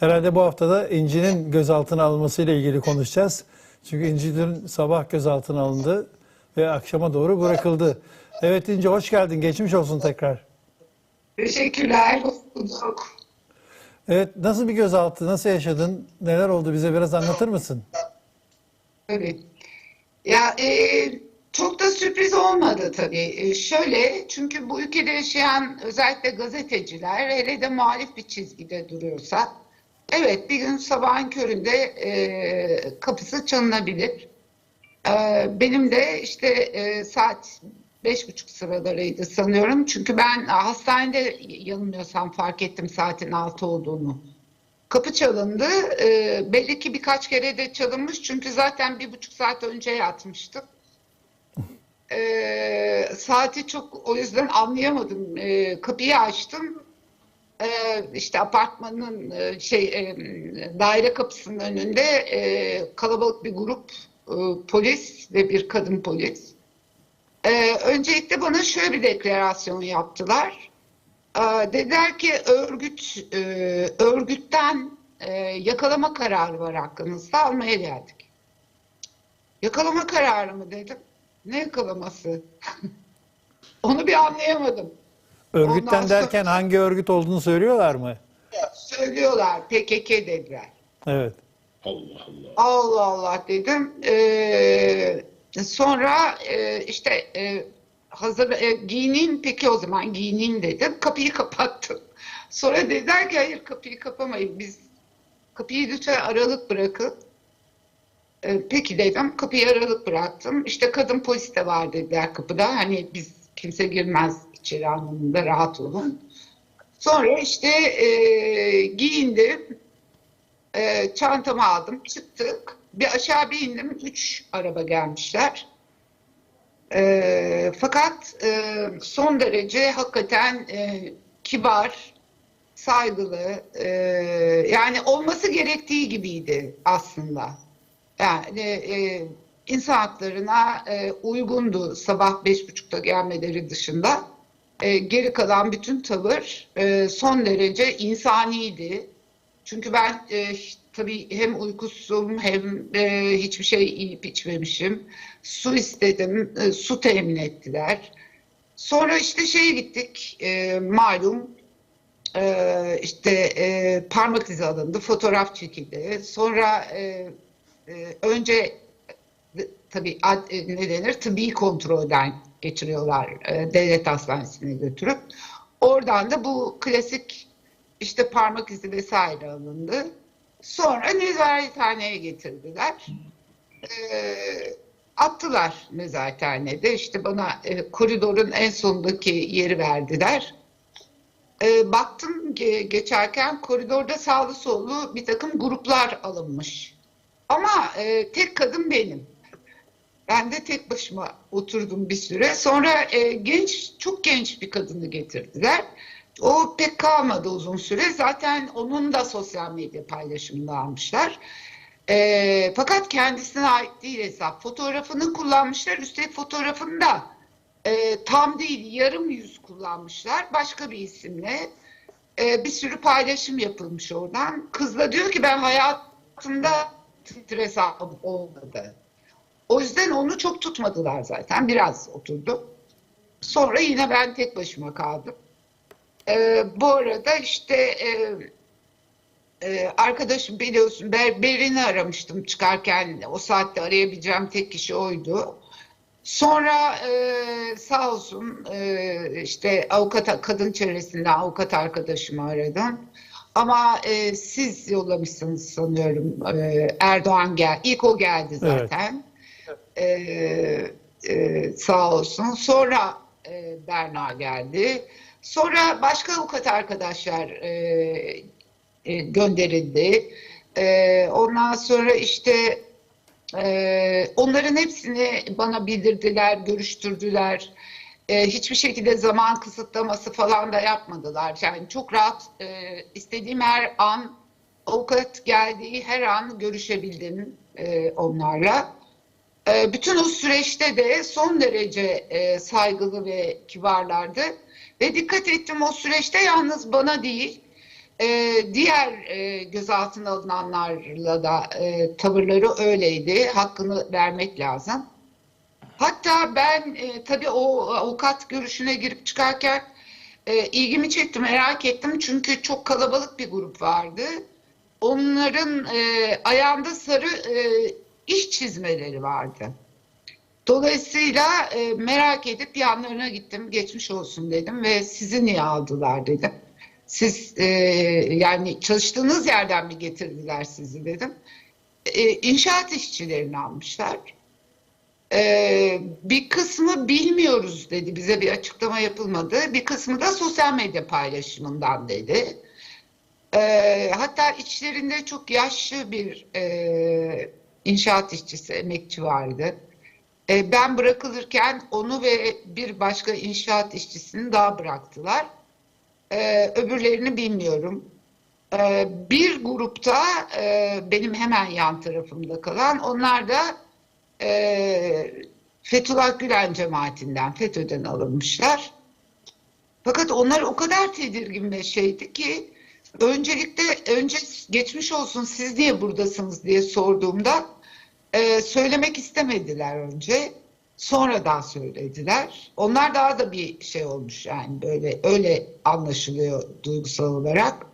Herhalde bu haftada İnci'nin gözaltına alınmasıyla ilgili konuşacağız. Çünkü İnci dün sabah gözaltına alındı ve akşama doğru bırakıldı. Evet İnci hoş geldin. Geçmiş olsun tekrar. Teşekkürler. Bulduk. Evet nasıl bir gözaltı? Nasıl yaşadın? Neler oldu? Bize biraz anlatır mısın? Evet. Ya e, çok da sürpriz olmadı tabii. E, şöyle çünkü bu ülkede yaşayan özellikle gazeteciler hele de muhalif bir çizgide duruyorsa evet bir gün sabahın köründe e, kapısı çalınabilir. E, benim de işte e, saat beş buçuk sıralarıydı sanıyorum. Çünkü ben hastanede yanılmıyorsam fark ettim saatin altı olduğunu. Kapı çalındı. Ee, belli ki birkaç kere de çalınmış. Çünkü zaten bir buçuk saat önce yatmıştık. Ee, saati çok o yüzden anlayamadım. Ee, kapıyı açtım. Ee, işte apartmanın e, şey e, daire kapısının önünde e, kalabalık bir grup e, polis ve bir kadın polis. Öncelikle bana şöyle bir deklarasyon yaptılar. Dediler ki örgüt e, örgütten e, yakalama kararı var hakkınızda almaya geldik. Yakalama kararı mı dedim. Ne yakalaması? Onu bir anlayamadım. Örgütten Ondan sonra- derken hangi örgüt olduğunu söylüyorlar mı? Söylüyorlar PKK dediler. Evet. Allah Allah. Allah Allah dedim. Ee, sonra e, işte e, hazır e, giyineyim peki o zaman giyineyim dedim. Kapıyı kapattım. Sonra dediler ki hayır kapıyı kapamayın. Biz kapıyı lütfen aralık bırakın. Ee, peki dedim. Kapıyı aralık bıraktım. İşte kadın polis de var dediler kapıda. Hani biz kimse girmez içeri anlamında rahat olun. Sonra işte e, giyindim. E, çantamı aldım, çıktık. Bir aşağı bir indim, üç araba gelmişler. E, fakat e, son derece hakikaten e, kibar, saygılı, e, yani olması gerektiği gibiydi aslında. Yani e, insan haklarına e, uygundu sabah beş buçukta gelmeleri dışında. E, geri kalan bütün tavır e, son derece insaniydi. Çünkü ben e, tabii hem uykusuzum hem e, hiçbir şey yiyip içmemişim. Su istedim, e, su temin ettiler. Sonra işte şeye gittik, e, malum e, işte e, parmak izi alındı, fotoğraf çekildi. Sonra e, e, önce tabii ad- e, ne denir tıbbi kontrolden geçiriyorlar e, devlet hastanesine götürüp. Oradan da bu klasik işte parmak izi vesaire alındı. Sonra nezarethaneye getirdiler. E, attılar nezarethanede. İşte bana e, koridorun en sondaki yeri verdiler. E, baktım ge- geçerken koridorda sağlı sollu bir takım gruplar alınmış. Ama e, tek kadın benim. Ben de tek başıma oturdum bir süre. Sonra e, genç, çok genç bir kadını getirdiler. O pek kalmadı uzun süre. Zaten onun da sosyal medya paylaşımını almışlar. E, fakat kendisine ait değil hesap. Fotoğrafını kullanmışlar. Üstelik fotoğrafında e, tam değil yarım yüz kullanmışlar. Başka bir isimle. E, bir sürü paylaşım yapılmış oradan. Kız da diyor ki ben hayatımda Twitter hesabım olmadı. O yüzden onu çok tutmadılar zaten. Biraz oturdu. Sonra yine ben tek başıma kaldım. Ee, bu arada işte e, e, arkadaşım biliyorsun Ber, Berin'i aramıştım çıkarken. O saatte arayabileceğim tek kişi oydu. Sonra e, sağ olsun e, işte avukat kadın çevresinden avukat arkadaşımı aradım. Ama e, siz yollamışsınız sanıyorum. E, Erdoğan gel, ilk o geldi zaten. E, e, sağ olsun. Sonra e, Berna geldi. Sonra başka avukat arkadaşlar e, e, gönderildi. E, ondan sonra işte ee, onların hepsini bana bildirdiler, görüştürdüler. Ee, hiçbir şekilde zaman kısıtlaması falan da yapmadılar. Yani çok rahat e, istediğim her an avukat geldiği her an görüşebildim e, onlarla. E, bütün o süreçte de son derece e, saygılı ve kibarlardı. Ve dikkat ettim o süreçte yalnız bana değil, E, diğer e, gözaltına alınanlarla da tavırları öyleydi. Hakkını vermek lazım. Hatta ben tabii o avukat görüşüne girip çıkarken ilgimi çekti, merak ettim. Çünkü çok kalabalık bir grup vardı. Onların ayağında sarı iş çizmeleri vardı. Dolayısıyla e, merak edip yanlarına gittim. Geçmiş olsun dedim ve sizi niye aldılar dedim. Siz e, yani çalıştığınız yerden mi getirdiler sizi dedim. E, inşaat işçilerini almışlar. Ee, bir kısmı bilmiyoruz dedi. Bize bir açıklama yapılmadı. Bir kısmı da sosyal medya paylaşımından dedi. Ee, hatta içlerinde çok yaşlı bir e, inşaat işçisi, emekçi vardı. Ee, ben bırakılırken onu ve bir başka inşaat işçisini daha bıraktılar. Ee, öbürlerini bilmiyorum. Ee, bir grupta e, benim hemen yan tarafımda kalan onlar da e, Fethullah Gülen cemaatinden, FETÖ'den alınmışlar. Fakat onlar o kadar tedirgin ve şeydi ki öncelikle önce geçmiş olsun siz niye buradasınız diye sorduğumda e, söylemek istemediler önce. Sonradan söylediler. Onlar daha da bir şey olmuş yani böyle öyle anlaşılıyor duygusal olarak.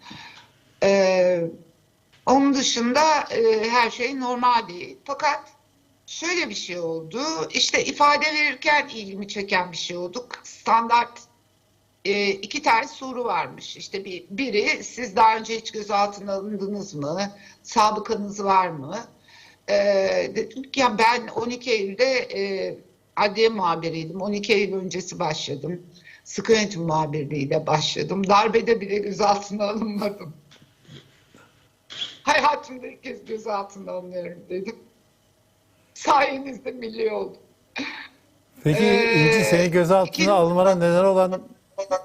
E, onun dışında e, her şey normal değil. Fakat şöyle bir şey oldu. İşte ifade verirken ilgimi çeken bir şey oldu. Standart e, iki tane soru varmış. İşte bir, biri siz daha önce hiç gözaltına alındınız mı? Sabıkanız var mı? E, dedim ki ya ben 12 Eylül'de e, adliye muhabiriydim. 12 Eylül öncesi başladım. Sıkı yönetim muhabirliğiyle başladım. Darbede bile gözaltına alınmadım. Hayatımda ilk kez gözaltına alınıyorum dedim. Sayenizde milli oldum. Peki Ee, İnci seni gözaltına almana neden olan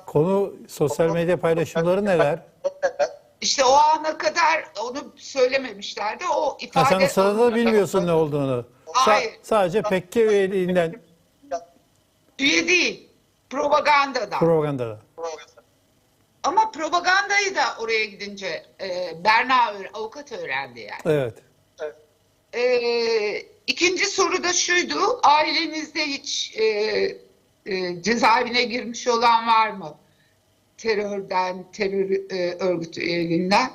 konu sosyal medya paylaşımları neler? İşte o ana kadar onu söylememişlerdi. O Ha, ifade... sen o sırada bilmiyorsun ne olduğunu. Sa- Hayır. sadece Pekke üyeliğinden Üye değil. Propagandadan. propagandada. Ama propagandayı da oraya gidince e, Berna avukat öğrendi yani. Evet. Ee, ikinci soru da şuydu. Ailenizde hiç e, e, cezaevine girmiş olan var mı? Terörden, terör e, örgütü üyeliğinden.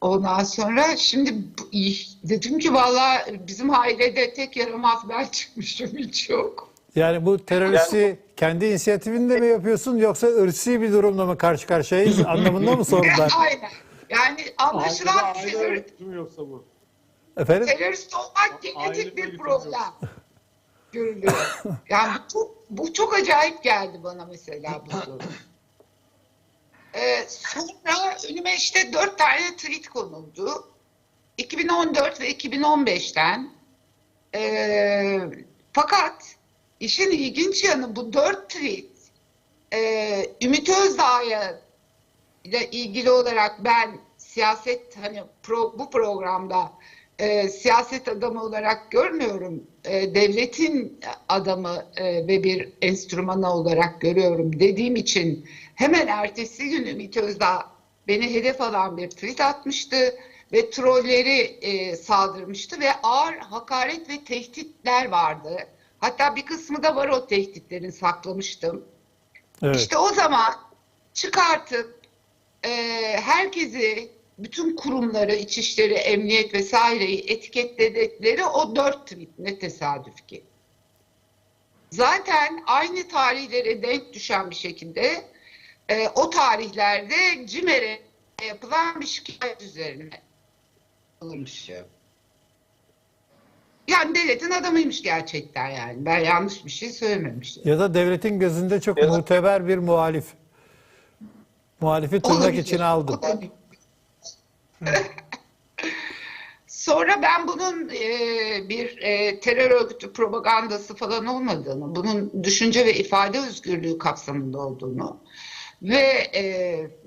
Ondan sonra şimdi dedim ki valla bizim ailede tek yaramaz ben çıkmışım hiç yok. Yani bu teröristi kendi inisiyatifinde mi yapıyorsun yoksa ırsi bir durumla mı karşı karşıyayız anlamında mı sordum ben? Aynen. Yani anlaşılan terör, yoksa bu? Efendim? terörist olmak genetik bir problem görülüyor. Yani bu çok, bu çok acayip geldi bana mesela bu soru. Ee, sonra önüme işte dört tane tweet konuldu. 2014 ve 2015'ten. Ee, fakat işin ilginç yanı bu dört tweet e, Ümit Özdağ'ya ile ilgili olarak ben siyaset hani pro, bu programda e, siyaset adamı olarak görmüyorum. E, devletin adamı e, ve bir enstrümanı olarak görüyorum dediğim için hemen ertesi gün Ümit Özdağ beni hedef alan bir tweet atmıştı ve trolleri e, saldırmıştı ve ağır hakaret ve tehditler vardı. Hatta bir kısmı da var o tehditlerin saklamıştım. Evet. İşte o zaman çıkartıp e, herkesi, bütün kurumları, İçişleri, Emniyet vesaireyi etiketledikleri o dört tweet ne tesadüf ki. Zaten aynı tarihlere denk düşen bir şekilde e, o tarihlerde CİMER'e yapılan bir şikayet üzerine alınmış. Yani devletin adamıymış gerçekten yani. Ben yanlış bir şey söylememiştim. Ya da devletin gözünde çok muteber bir muhalif. Muhalifi tırnak içine aldım. Olabilir. Sonra ben bunun e, bir e, terör örgütü propagandası falan olmadığını, bunun düşünce ve ifade özgürlüğü kapsamında olduğunu ve e,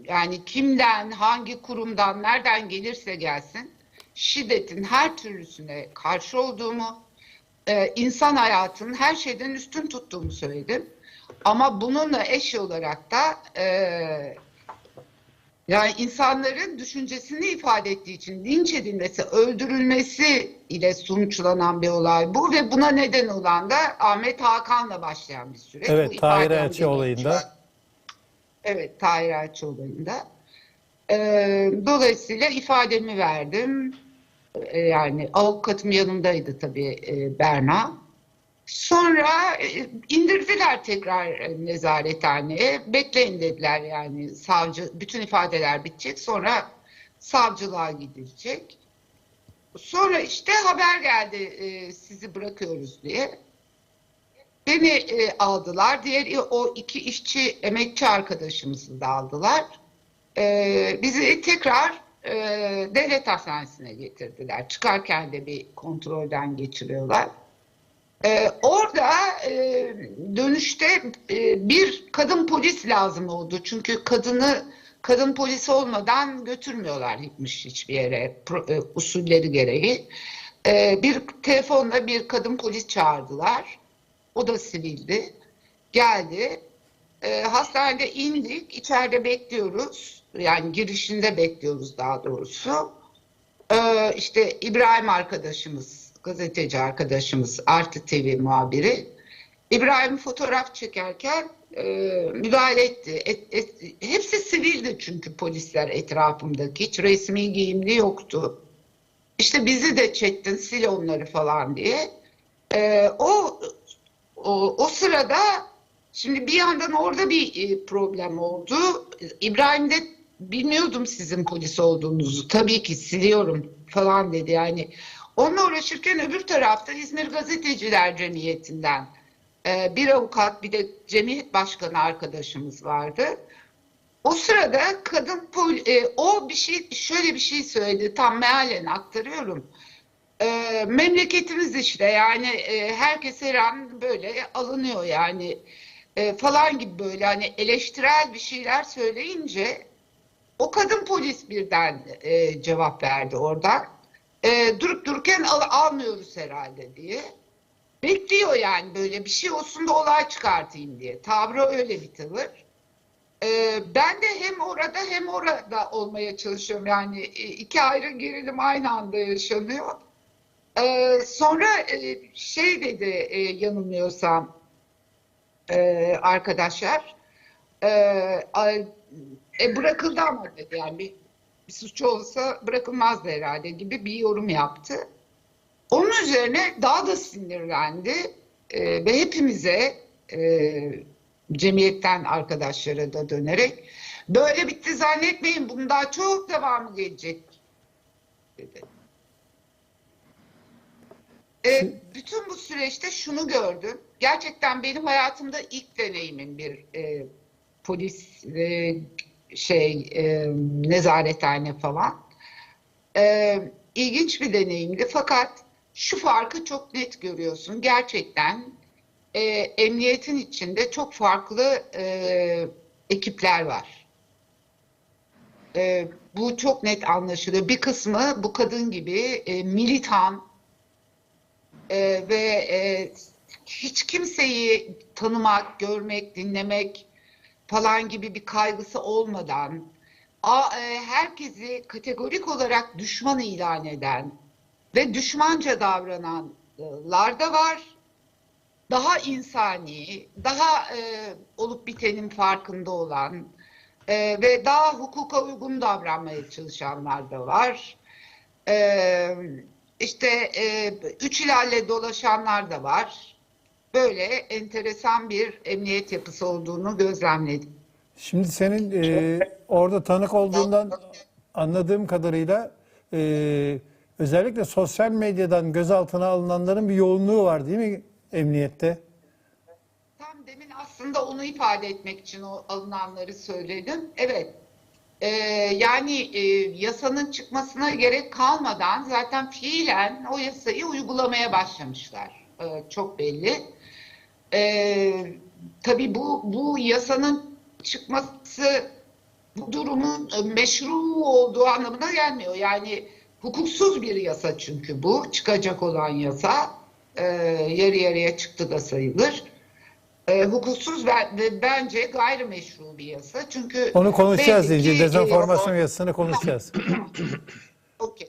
yani kimden, hangi kurumdan, nereden gelirse gelsin şiddetin her türlüsüne karşı olduğumu, e, insan hayatının her şeyden üstün tuttuğumu söyledim. Ama bununla eş olarak da e, Yani insanların düşüncesini ifade ettiği için linç edilmesi, öldürülmesi ile sonuçlanan bir olay bu ve buna neden olan da Ahmet Hakan'la başlayan bir süreç. Evet, Tahir Elçi olayında. Evet, Tahir Elçi olayında. Ee, dolayısıyla ifademi verdim. Ee, yani avukatım yanımdaydı tabii e, Berna. Sonra e, indirdiler tekrar e, nezarethaneye. Bekleyin dediler yani savcı, bütün ifadeler bitecek. Sonra savcılığa gidilecek. Sonra işte haber geldi e, sizi bırakıyoruz diye. Beni aldılar. Diğer o iki işçi emekçi arkadaşımızı da aldılar. Bizi tekrar devlet hastanesine getirdiler. Çıkarken de bir kontrolden geçiriyorlar. Ee, orada e, dönüşte e, bir kadın polis lazım oldu. Çünkü kadını kadın polis olmadan götürmüyorlarmış hiçbir yere pro- e, usulleri gereği. Ee, bir telefonla bir kadın polis çağırdılar. O da sivildi. Geldi. Ee, hastanede indik. İçeride bekliyoruz. Yani girişinde bekliyoruz daha doğrusu. Ee, işte İbrahim arkadaşımız, gazeteci arkadaşımız, Artı TV muhabiri. İbrahim fotoğraf çekerken e, müdahale etti. Et- et- hepsi sivildi çünkü polisler etrafımdaki. Hiç resmi giyimli yoktu. İşte bizi de çektin, sil onları falan diye. Ee, o, o o sırada şimdi bir yandan orada bir e, problem oldu. İbrahim de bilmiyordum sizin polis olduğunuzu. Tabii ki siliyorum falan dedi. Yani onunla uğraşırken öbür tarafta İzmir Gazeteciler Cemiyeti'nden e, bir avukat bir de cemiyet başkanı arkadaşımız vardı. O sırada kadın pol- e, o bir şey şöyle bir şey söyledi tam mealen aktarıyorum. E, memleketimiz işte yani e, herkes her an böyle alınıyor yani e, falan gibi böyle hani eleştirel bir şeyler söyleyince o kadın polis birden e, cevap verdi oradan. E, durup dururken al, almıyoruz herhalde diye. Bekliyor yani böyle bir şey olsun da olay çıkartayım diye. Tavrı öyle bir tavır. Ee, ben de hem orada hem orada olmaya çalışıyorum. Yani e, iki ayrı gerilim aynı anda yaşanıyor. Ee, sonra e, şey dedi e, yanılmıyorsam e, arkadaşlar e, e, bırakıldı ama dedi yani bir, bir suçu olsa bırakılmazdı herhalde gibi bir yorum yaptı. Onun üzerine daha da sinirlendi e, ve hepimize e, cemiyetten arkadaşlara da dönerek böyle bitti zannetmeyin bunun daha çok devamı gelecek dedi. E, bütün bu süreçte şunu gördüm. Gerçekten benim hayatımda ilk deneyimim bir e, polis e, şey e, nezarethane falan. E, ilginç bir deneyimdi fakat şu farkı çok net görüyorsun. Gerçekten e, emniyetin içinde çok farklı e, ekipler var. E, bu çok net anlaşılıyor. Bir kısmı bu kadın gibi e, militan e, ve e, hiç kimseyi tanımak, görmek, dinlemek falan gibi bir kaygısı olmadan e, herkesi kategorik olarak düşman ilan eden ve düşmanca davrananlar da var. Daha insani, daha e, olup bitenin farkında olan e, ve daha hukuka uygun davranmaya çalışanlar da var. E, işte e, üç ilalle dolaşanlar da var. Böyle enteresan bir emniyet yapısı olduğunu gözlemledim. Şimdi senin e, orada tanık olduğundan anladığım kadarıyla e, özellikle sosyal medyadan gözaltına alınanların bir yoğunluğu var değil mi emniyette? Tam demin aslında onu ifade etmek için o alınanları söyledim. Evet. Ee, yani e, yasanın çıkmasına gerek kalmadan zaten fiilen o yasayı uygulamaya başlamışlar. Ee, çok belli. Ee, tabii bu bu yasanın çıkması bu durumun e, meşru olduğu anlamına gelmiyor. Yani hukuksuz bir yasa çünkü bu çıkacak olan yasa e, yarı yarıya çıktı da sayılır. e, hukuksuz ve, ve bence gayrimeşru bir yasa. Çünkü Onu konuşacağız ki, dezenformasyon e, yasasını konuşacağız. Okey.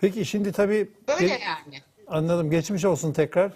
Peki şimdi tabii Böyle yani. anladım. Geçmiş olsun tekrar.